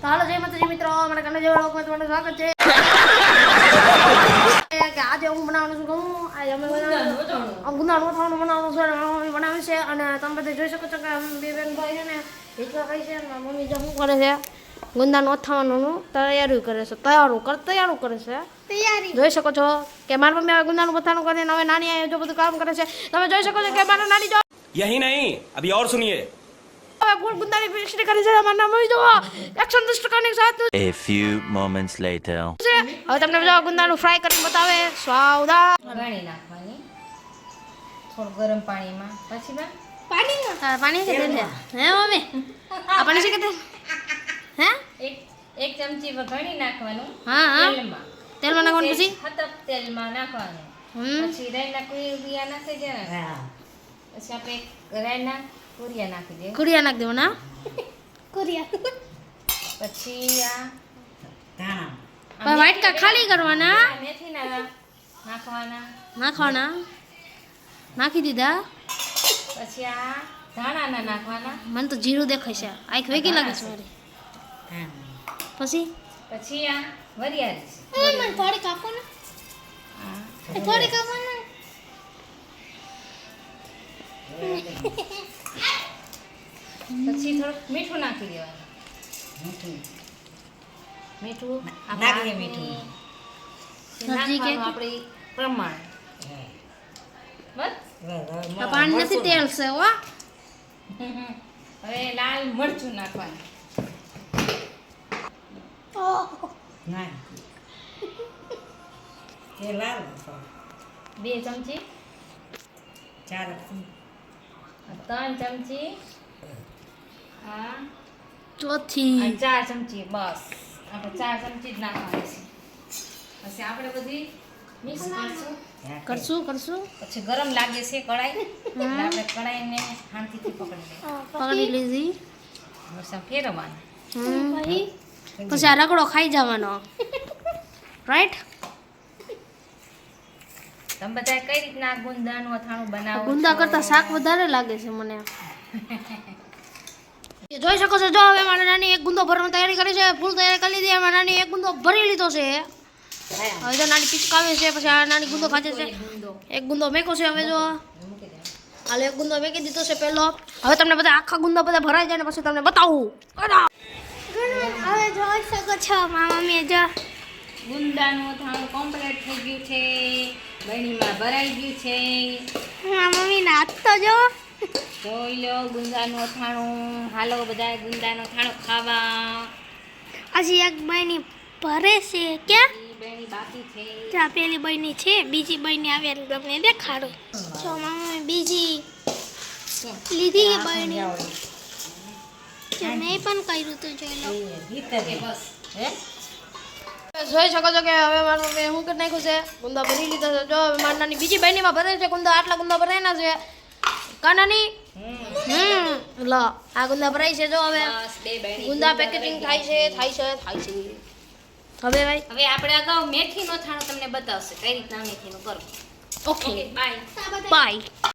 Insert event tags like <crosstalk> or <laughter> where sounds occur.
તો હાલો જય માતાજી મિત્રો. મને કને જેવા લોકો તમારું સ્વાગત છે. કે આજે હું બનાવવાનું છું ઘઉં આજે અમે ગુંદાળ મથાણું બનાવવાનું છે બનાવ્યું છે. અને તમે બધા જોઈ શકો છો કે અમે બે બેન ભાઈ છે ને ભેગા ભાઈ છે ને મમ્મી જે શું કરે છે? ગુંદાનું અથાણું તૈયારી કરે છે. તૈયારું કર તૈયારું કરે છે. તૈયારી. જોઈ શકો છો કે મારા મમ્મી હવે ગુંદાનું અથાણું કરે ને હવે નાની આવી જો બધું કામ કરે છે. તમે જોઈ શકો છો કે મારા નાની જો યહી નહીં અભી ઓર સુનિયે. ગુંદાની પેસ્ટ કરી છે મારા મમ્મી જો એકસો દસ ટકાની સાથે A few moments later. છે હવે તમને બધા ગુંદાનું ફ્રાય કરીને બતાવે સ્વાદા વઘાણી નાખવાની થોડું ગરમ પાણીમાં પછી બા પાણી પાણી કે તેલ હે મમ્મી આ પાણી છે કે તેલ હે એક એક ચમચી વઘાણી નાખવાનું હા હા તેલમાં તેલમાં નાખવાનું પછી હતપ તેલમાં નાખવાનું પછી રાયના કુરિયા નાખી દે પછી આપણે કુરિયા નાખી દે કુડિયા નાખ દેવાના? પછી આ હવે વાટકા ખાલી કરવાના? મેથી મેથીના નાખવાના. નાખવાના? નાખી દીધા? પછી આ ધાણાના નાખવાના. મને તો જીરું દેખાય છે. આંખ વેગી લાગે છે મારી. પછી? પછી આ વરિયાળી થોડી કાપો ને. થોડી કાપો પછી થોડુંક મીઠું નાખી દેવાનું. મીઠું. નાખીએ મીઠું. સબ્જી કે- આપણે પ્રમાણ. બસ? પાણી નથી તેલ છે હો. હવે લાલ મરચું નાખવાનું. બે ચમચી. ત્રણ ચમચી હા. ચોથી. ચાર ચમચી બસ. આપણે ચાર ચમચી જ નાખવાની છે. પછી આપણે બધી મિક્સ કરશું. કરશું કરશું. પછી ગરમ લાગે છે કડાઈ એટલે આપણે કડાઈને શાંતિથી પકડી પકડી લીધી. ફેરવવાનું. પછી? આ રગડો ખાઈ જવાનો. <laughs> રાઈટ તમે બધા કઈ રીતના ગુંદાનું અથાણું બનાવો ગુંદા કરતા શાક વધારે લાગે છે મને. જોઈ શકો છો જો હવે મારા નાની એક ગુંદો ભરવાની તૈયારી કરી છે ફૂલ તૈયારી કરી લીધી મારા નાની એક ગુંદો ભરી લીધો છે. હવે તો નાની પિચકાવે છે પછી આ નાની ગુંદો ખાતે છે. એક ગુંદો મેકો છે હવે જો. હાલ એક ગુંદો મેકી દીધો છે પહેલો. હવે તમને બધા આખા ગુંદા બધા ભરાઈ જાય ને પછી તમને બતાવું. હવે જોઈ શકો છો મારા મમ્મીએ જો ગુંદાનું થાણું કમ્પ્લીટ થઈ ગયું છે. બરણીમાં ભરાઈ ગયું છે. હા મમ્મીના હાથ તો જો. જોઈ લો ગુંદાનું અથાણું. હાલો બધા ગુંદાનું અથાણું ખાવા. હજી એક બહેની ભરે છે ક્યાં? બેની બાકી છે. ત્યાં પેલી બહેની છે બીજી બહેની આવે એટલે તમને દેખાડો. જો મમ્મી બીજી લીધી બહેની મેં પણ કર્યું તું જોઈ લો. બસ. જોઈ શકો છો કે હવે મારું મમ્મીએ શું કરી નાખ્યું છે? ગુંદા ભરી લીધા છે. જો હવે મારી નાની બીજી બહેનીમાં ભરે છે ગુંદા આટલા ગુંદા ભરાયના છે. કાનાની હમ લો આ ગુંદા ભરાય છે જો હવે. ગુંદા પેકેટિંગ થાય છે. થાય છે થાય છે. હવે ભાઈ? હવે આપણે અગાઉ મેથીનો થાણો તમને બતાવશે કઈ રીતના મેથીનું કરવું. Okay bye bye